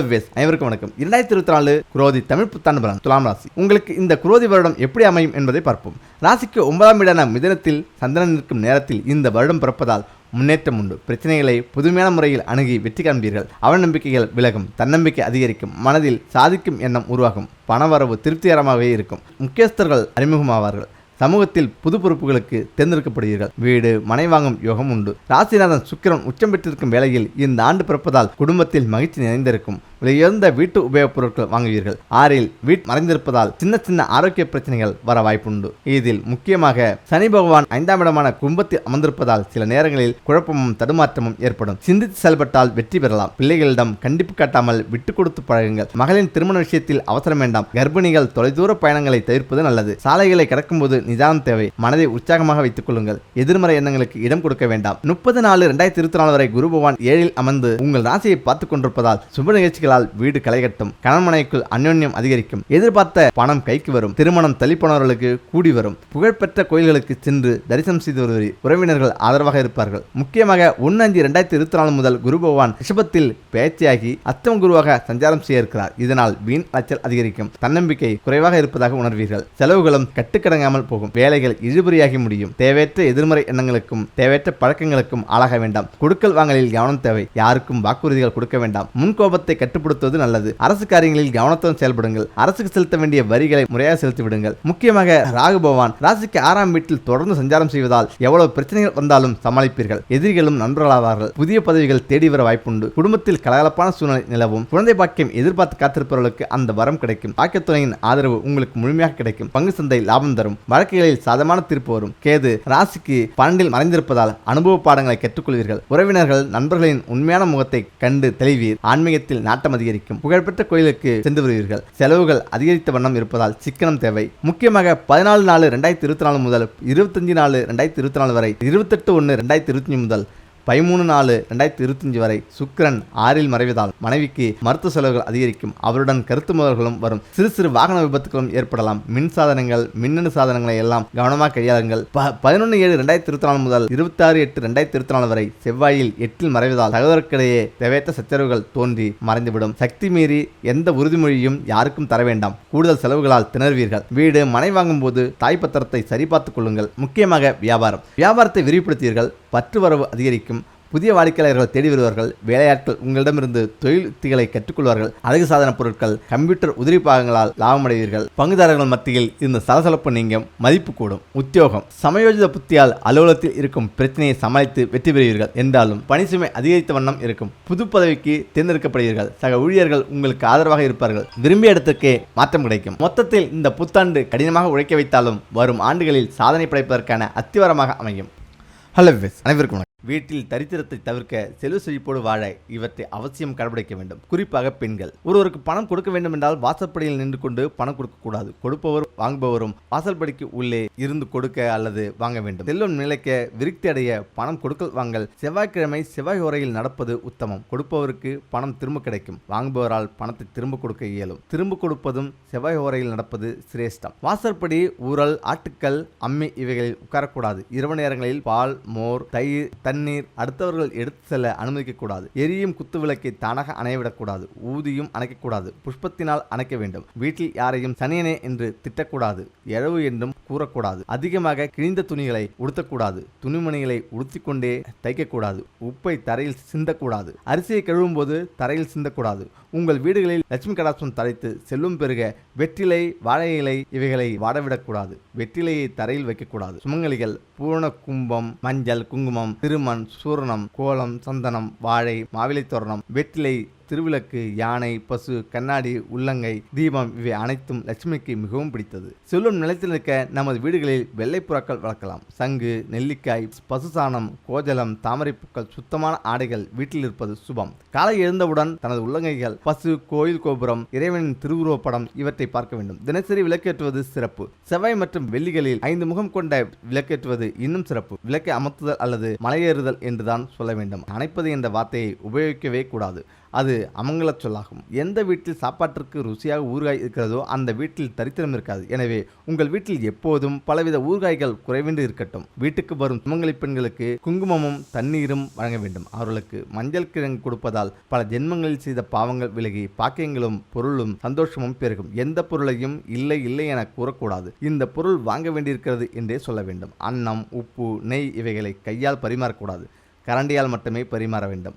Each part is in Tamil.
அனைவருக்கும் வணக்கம். இரண்டாயிரத்தி இருபத்தி நாலு குரோதி தமிழ் புத்தாண்டு பலன் துலாம் ராசி. உங்களுக்கு இந்த குரோதி வருடம் எப்படி அமையும் என்பதை பார்ப்போம். ராசிக்கு ஒன்பதாம் இடான மிதனத்தில் சந்திரன் நிற்கும் நேரத்தில் இந்த வருடம் பிறப்பதால் முன்னேற்றம் உண்டு. பிரச்சனைகளை புதுமையான முறையில் அணுகி வெற்றி காண்பீர்கள். அவநம்பிக்கைகள் விலகும். தன்னம்பிக்கை அதிகரிக்கும். மனதில் சாதிக்கும் எண்ணம் உருவாகும். பணவரவு திருப்திகரமாகவே இருக்கும். முக்கியஸ்தர்கள் அறிமுகமாவார்கள். சமூகத்தில் புது பொறுப்புகளுக்கு தேர்ந்தெடுக்கப்படுவீர்கள் வீடு மனை வாங்கும் யோகம் உண்டு ராசிநாதன் சுக்கிரன் உச்சம் பெற்றிருக்கும் வேளையில் இந்த ஆண்டு பிறப்பதால் குடும்பத்தில் மகிழ்ச்சி நிறைந்திருக்கும். விலையுயர்ந்த வீட்டு உபயோகப் பொருட்கள் வாங்குவீர்கள். ஆறில் வீட் மறைந்திருப்பதால் சின்ன சின்ன ஆரோக்கிய பிரச்சனைகள் வர வாய்ப்புண்டு. இதில் முக்கியமாக சனி பகவான் ஐந்தாம் இடமான கும்பத்தில் அமர்ந்திருப்பதால் சில நேரங்களில் குழப்பமும் தடுமாற்றமும் ஏற்படும். சிந்தித்து செயல்பட்டால் வெற்றி பெறலாம். பிள்ளைகளிடம் கண்டிப்பு காட்டாமல் விட்டு கொடுத்து பழகுங்கள். மகளின் திருமண விஷயத்தில் அவசரம் வேண்டாம். கர்ப்பிணிகள் தொலைதூர பயணங்களை தவிர்ப்பது நல்லது. சாலைகளை கடக்கும்போது நிதானம் தேவை. மனதை உற்சாகமாக வைத்துக் கொள்ளுங்கள். எதிர்மறை எண்ணங்களுக்கு இடம் கொடுக்க வேண்டாம். முப்பது நாலு ரெண்டாயிரத்தி இருபத்தி நாலு வரை குரு பகவான் ஏழில் அமர்ந்து உங்கள் ராசியை பார்த்துக் கொண்டிருப்பதால் சுப நிகழ்ச்சிகளால் வீடு களைகட்டும். கணவனைக்குள் அந்யோன்யம் அதிகரிக்கும். எதிர்பார்த்த பணம் கைக்கு வரும். திருமணம் தள்ளிப்போனவர்களுக்கு கூடி வரும். புகழ்பெற்ற கோயில்களுக்கு சென்று தரிசனம் செய்து வருவீர் உறவினர்கள் ஆதரவாக இருப்பார்கள். முக்கியமாக ஒன்று அஞ்சு இருபத்தி நாலு முதல் குரு பகவான் ரிஷபத்தில் பேச்சியாகி அத்தம் குருவாக சஞ்சாரம் செய்ய இருக்கிறார். இதனால் வீண் அலைச்சல் அதிகரிக்கும். தன்னம்பிக்கை குறைவாக இருப்பதாக உணர்வீர்கள். செலவுகளும் கட்டுக்கடங்காமல் போகும். வேலைகள் இழுபறியாகி முடியும். தேவையற்ற எதிர்மறை எண்ணங்களுக்கும் தேவையற்ற பழக்கங்களுக்கும் ஆளாக வேண்டாம். கொடுக்கல் வாங்கலில் கவனம் தேவை. யாருக்கும் வாக்குறுதிகள் கொடுக்க வேண்டாம். முன்கோபத்தை கட்டுப்படுத்துவது நல்லது. அரசு காரியங்களில் கவனத்துடன் செயல்படுங்கள். அரசுக்கு செலுத்த வேண்டிய வரிகளை முறையாக செலுத்தி விடுங்கள். முக்கியமாக ராகு பகவான் ராசிக்கு ஆறாம் வீட்டில் தொடர்ந்து சஞ்சாரம் செய்வதால் எவ்வளவு பிரச்சனைகள் வந்தாலும் சமாளிப்பீர்கள். எதிரிகளும் நண்பர்களாவார்கள். புதிய பதவிகள் தேடி வர வாய்ப்புண்டு. குடும்பத்தில் கலகலப்பான சூழ்நிலை நிலவும். குழந்தை பாக்கியம் எதிர்பார்த்து காத்திருப்பவர்களுக்கு அந்த வரம் கிடைக்கும். பாக்கியத்துறையின் ஆதரவு உங்களுக்கு முழுமையாக கிடைக்கும். பங்கு சந்தை லாபம் தரும். வழக்குகளில் சாதமான தீர்ப்பு வரும். கேது ராசிக்கு பன்னெண்டில் மறைந்திருப்பதால் அனுபவ பாடங்களை கற்றுக்கொள்வீர்கள். உறவினர்கள் நண்பர்களின் உண்மையான முகத்தை கண்டு தெளிவீர். ஆன்மீகத்தில் நாட்டம் அதிகரிக்கும். புகழ்பெற்ற கோயிலுக்கு சென்று வருவீர்கள். செலவுகள் அதிகரித்த வண்ணம் இருப்பதால் சிக்கனம் தேவை. முக்கியமாக பதினாலு நாலு ரெண்டாயிரத்தி இருபத்தி நாலு முதல் இருபத்தஞ்சு நாலு ரெண்டாயிரத்தி இருபத்தி நாலு வரை இருபத்தெட்டு ஒன்று ரெண்டாயிரத்தி இருபத்தஞ்சு முதல் பதிமூணு நாலு ரெண்டாயிரத்தி இருபத்தஞ்சு வரை சுக்கிரன் ஆறில் மறைவதால் மனைவிக்கு மருத்துவ செலவுகள் அதிகரிக்கும். அவருடன் கருத்து முதல்களும் வரும். சிறு சிறு வாகன விபத்துகளும் ஏற்படலாம். மின் சாதனங்கள் மின்னணு சாதனங்களை எல்லாம் கவனமாக கையாளுங்கள். ப பதினொன்று ஏழு ரெண்டாயிரத்தி இருபத்தி நாலு முதல் இருபத்தாறு எட்டு ரெண்டாயிரத்தி இருபத்தி நாலு வரை செவ்வாயில் எட்டில் மறைவதால் சகோதரர்க்கிடையே தேவையற்ற சச்சரவுகள் தோன்றி மறைந்துவிடும். சக்தி மீறி எந்த உறுதிமொழியும் யாருக்கும் தர வேண்டாம். கூடுதல் செலவுகளால் திணறுவீர்கள். வீடு மனை வாங்கும் போது தாய் பத்திரத்தை சரிபார்த்துக் கொள்ளுங்கள். முக்கியமாக வியாபாரம். வியாபாரத்தை விரிவுபடுத்தீர்கள் பற்று வரவு அதிகரிக்கும். புதிய வாடிக்கையாளர்கள் தேடி வருவார்கள். வேலையாட்கள் உங்களிடமிருந்து தொழில் உத்திகளை கற்றுக்கொள்வார்கள். அழகு சாதன பொருட்கள் கம்ப்யூட்டர் உதிரி பாகங்களால் லாபமடைவீர்கள். பங்குதாரர்கள் மத்தியில் இந்த சலசலப்பு நீங்கும் மதிப்பு கூடும். உத்தியோகம். சமயோஜித புத்தியால் அலுவலகத்தில் இருக்கும் பிரச்சனையை சமாளித்து வெற்றி பெறுவீர்கள். என்றாலும் பணிசுமை அதிகரித்த வண்ணம் இருக்கும். புது பதவிக்கு தேர்ந்தெடுக்கப்படுவீர்கள். சக ஊழியர்கள் உங்களுக்கு ஆதரவாக இருப்பார்கள். விரும்பிய இடத்துக்கே மாற்றம் கிடைக்கும். மொத்தத்தில் இந்த புத்தாண்டு கடினமாக உழைக்க வைத்தாலும் வரும் ஆண்டுகளில் சாதனை படைப்பதற்கான அத்திவாரமாக அமையும். ஹலோ விவேஸ் அனைவருக்கும் வணக்கம். வீட்டில் தரித்திரத்தை தவிர்க்க செல்வ செழிப்போடு வாழ இவற்றை அவசியம் கடைபிடிக்க வேண்டும். குறிப்பாக பெண்கள். ஒருவருக்கு பணம் கொடுக்க வேண்டும் என்றால் வாசற்படியில் நின்று கொண்டு பணம் கொடுக்கக்கூடாது கொடுப்பவர் வாங்குபவரும் வாசல்படிக்கு உள்ளே இருந்து கொடுக்க அல்லது வாங்க வேண்டும். செல்வம் நிலைக்க விருத்தி அடைய பணம் கொடுக்கல் வாங்கல் செவ்வாய்க்கிழமை செவ்வாய் உரையில் நடப்பது உத்தமம். கொடுப்பவருக்கு பணம் திரும்ப கிடைக்கும். வாங்குபவரால் பணத்தை திரும்ப கொடுக்க இயலும். திரும்ப கொடுப்பதும் செவ்வாய் ஓரையில் நடப்பது சிரேஷ்டம். வாசற்படி ஊரல் ஆட்டுக்கல் அம்மி இவைகளில் உட்காரக்கூடாது. இரவு நேரங்களில் பால் மோர் தயிர் தண்ணீர் தண்ணீர் அடுத்தவர்கள் எடுத்து செல்ல அனுமதிக்கக்கூடாது. எரியும் குத்து விளக்கை தானாக அணையவிடக்கூடாது. ஊதியும் அணைக்கக்கூடாது. புஷ்பத்தினால் அணைக்க வேண்டும். வீட்டில் யாரையும் சனியனே என்று திட்டக்கூடாது. எழவு என்றும் கூறக்கூடாது. அதிகமாக கிழிந்த துணிகளை உடுத்தக்கூடாது. துணிமணிகளை உடுத்திக்கொண்டே தைக்கக்கூடாது. உப்பை தரையில் சிந்தக்கூடாது. அரிசியை கழுவும் போது தரையில் சிந்தக்கூடாது. உங்கள் வீடுகளில் லட்சுமி கடாசம் தழைத்து செல்லும் பெருக வெற்றிலை வாழை இலை இவைகளை வாடவிடக்கூடாது. வெற்றிலையை தரையில் வைக்கக்கூடாது. சுமங்கலிகள் பூரண கும்பம் மஞ்சள் குங்குமம் திருமண் சூரணம் கோலம் சந்தனம் வாழை மாவிலை தோரணம் வெற்றிலை திருவிளக்கு யானை பசு கண்ணாடி உள்ளங்கை தீபம் இவை அனைத்தும் லட்சுமிக்கு மிகவும் பிடித்தது. செல்வம் நிலத்தில் இருக்க நமது வீடுகளில் வெள்ளை புறாக்கள் வளர்க்கலாம். சங்கு நெல்லிக்காய் பசுசாணம் கோஜலம் தாமரைப்பூக்கள் சுத்தமான ஆடைகள் வீட்டில் இருப்பது சுபம். காலை எழுந்தவுடன் தனது உள்ளங்கைகள் பசு கோயில் கோபுரம் இறைவனின் திருவுருவப்படம் இவற்றை பார்க்க வேண்டும். தினசரி விளக்கேற்றுவது சிறப்பு. செவ்வாய் மற்றும் வெள்ளிகளில் ஐந்து முகம் கொண்ட விளக்கேற்றுவது இன்னும் சிறப்பு. விளக்கை அமர்த்துதல் அல்லது மலையேறுதல் என்றுதான் சொல்ல வேண்டும். அணைப்பது என்ற வார்த்தையை உபயோகிக்கவே கூடாது. அது அமங்கல சொல்லாகும். எந்த வீட்டில் சாப்பாட்டிற்கு ருசியாக ஊறுகாய் இருக்கிறதோ அந்த வீட்டில் தரித்திரம் இருக்காது. எனவே உங்கள் வீட்டில் எப்போதும் பலவித ஊறுகாய்கள் குறைவின்றி இருக்கட்டும். வீட்டுக்கு வரும் சுமங்கலி பெண்களுக்கு குங்குமமும் தண்ணீரும் வழங்க வேண்டும். அவர்களுக்கு மஞ்சள் கிழங்கு கொடுப்பதால் பல ஜென்மங்களில் செய்த பாவங்கள் விலகி பாக்கியங்களும் பொருளும் சந்தோஷமும் பெருகும். எந்த பொருளையும் இல்லை இல்லை என கூறக்கூடாது. இந்த பொருள் வாங்க வேண்டியிருக்கிறது என்றே சொல்ல வேண்டும். அன்னம் உப்பு நெய் இவைகளை கையால் பரிமாறக்கூடாது. கரண்டியால் மட்டுமே பரிமாற வேண்டும்.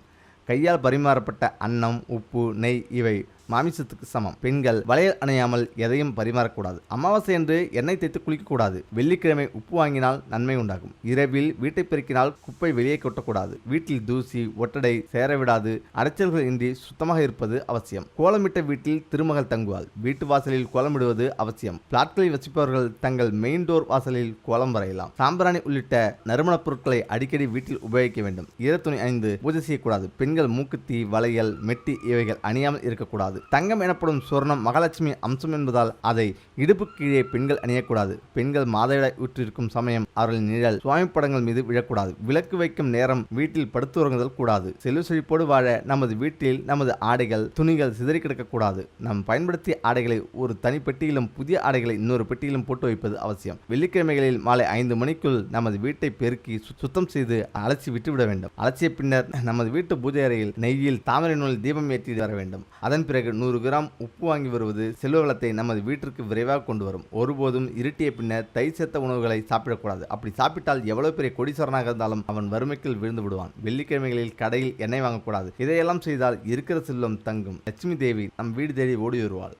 கையால் பரிமாறப்பட்ட அன்னம் உப்பு நெய் இவை மாமிசத்துக்கு சமம். பெண்கள் வளையல் அணையாமல் எதையும் பரிமாறக்கூடாது. அமாவாசை என்று எண்ணெய் தேய்த்து குளிக்கக்கூடாது. வெள்ளிக்கிழமை உப்பு வாங்கினால் நன்மை உண்டாகும். இரவில் வீட்டை பெருக்கினால் குப்பை வெளியே கொட்டக்கூடாது. வீட்டில் தூசி ஒட்டடை சேரவிடாது. அடைச்சல்கள் இன்றி சுத்தமாக இருப்பது அவசியம். கோலமிட்ட வீட்டில் திருமகள் தங்குவாள். வீட்டு வாசலில் கோலமிடுவது அவசியம். பிளாட்களில் வசிப்பவர்கள் தங்கள் மெயின் டோர் வாசலில் கோலம் வரையலாம். சாம்பிராணி உள்ளிட்ட நறுமணப் பொருட்களை அடிக்கடி வீட்டில் உபயோகிக்க வேண்டும். ஈரத்துணி அணிந்து பூஜை செய்யக்கூடாது. பெண்கள் மூக்குத்தி வளையல் மெட்டி இவைகள் அணியாமல் இருக்கக்கூடாது. தங்கம் எனப்படும் சொர்ணம் மகாலட்சுமி அம்சம் என்பதால் அதை இடுப்பு கீழே பெண்கள் அணியக்கூடாது. பெண்கள் மாதவிடாய் ஊற்றிருக்கும் சமயம் அவர்கள் நிழல் சுவாமி படங்கள் மீது விழக்கூடாது. விளக்கு வைக்கும் நேரம் வீட்டில் படுத்து உறங்குதல் கூடாது. செல்வ செழிப்போடு வாழ நமது வீட்டில் நமது ஆடைகள் துணிகள் சிதறி கிடக்கக்கூடாது. நாம் பயன்படுத்திய ஆடைகளை ஒரு தனி பெட்டியிலும் புதிய ஆடைகளை இன்னொரு பெட்டியிலும் போட்டு வைப்பது அவசியம். வெள்ளிக்கிழமைகளில் மாலை ஐந்து மணிக்குள் நமது வீட்டை பெருக்கி சுத்தம் செய்து அலசி விட்டுவிட வேண்டும். அலசிய பின்னர் நமது வீட்டு பூஜை அறையில் நெய்யில் தாமரை நூல் தீபம் ஏற்றி வர வேண்டும். அதன் பிறகு நூறு கிராம் உப்பு வாங்கி வருவது செல்வ வளத்தை நமது வீட்டிற்கு விரைவாக கொண்டு வரும். ஒருபோதும் இருட்டிய பின்னர் தை சேர்த்த உணவுகளை சாப்பிடக்கூடாது. அப்படி சாப்பிட்டால் எவ்வளவு பெரிய கோடீஸ்வரனாக இருந்தாலும் அவன் வறுமைக்குள் விழுந்து விடுவான். வெள்ளிக்கிழமைகளில் கடையில் எண்ணெய் வாங்கக்கூடாது. இதையெல்லாம் செய்தால் இருக்கிற செல்வம் தங்கும். லட்சுமி தேவி நம் வீடு தேடி ஓடி வருவாள்.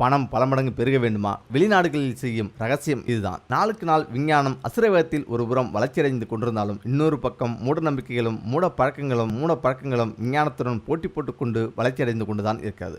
பணம் பல மடங்கு பெருக வேண்டுமா? வெளிநாடுகளில் செய்யும் ரகசியம் இதுதான். நாளுக்கு நாள் விஞ்ஞானம் அசுரவேகத்தில் ஒரு புறம் வளர்ச்சியடைந்து கொண்டிருந்தாலும் இன்னொரு பக்கம் மூட நம்பிக்கைகளும் மூட பழக்கங்களும் மூட பழக்கங்களும் விஞ்ஞானத்துடன் போட்டி போட்டுக்கொண்டு வளர்ச்சியடைந்து கொண்டுதான் இருக்கிறது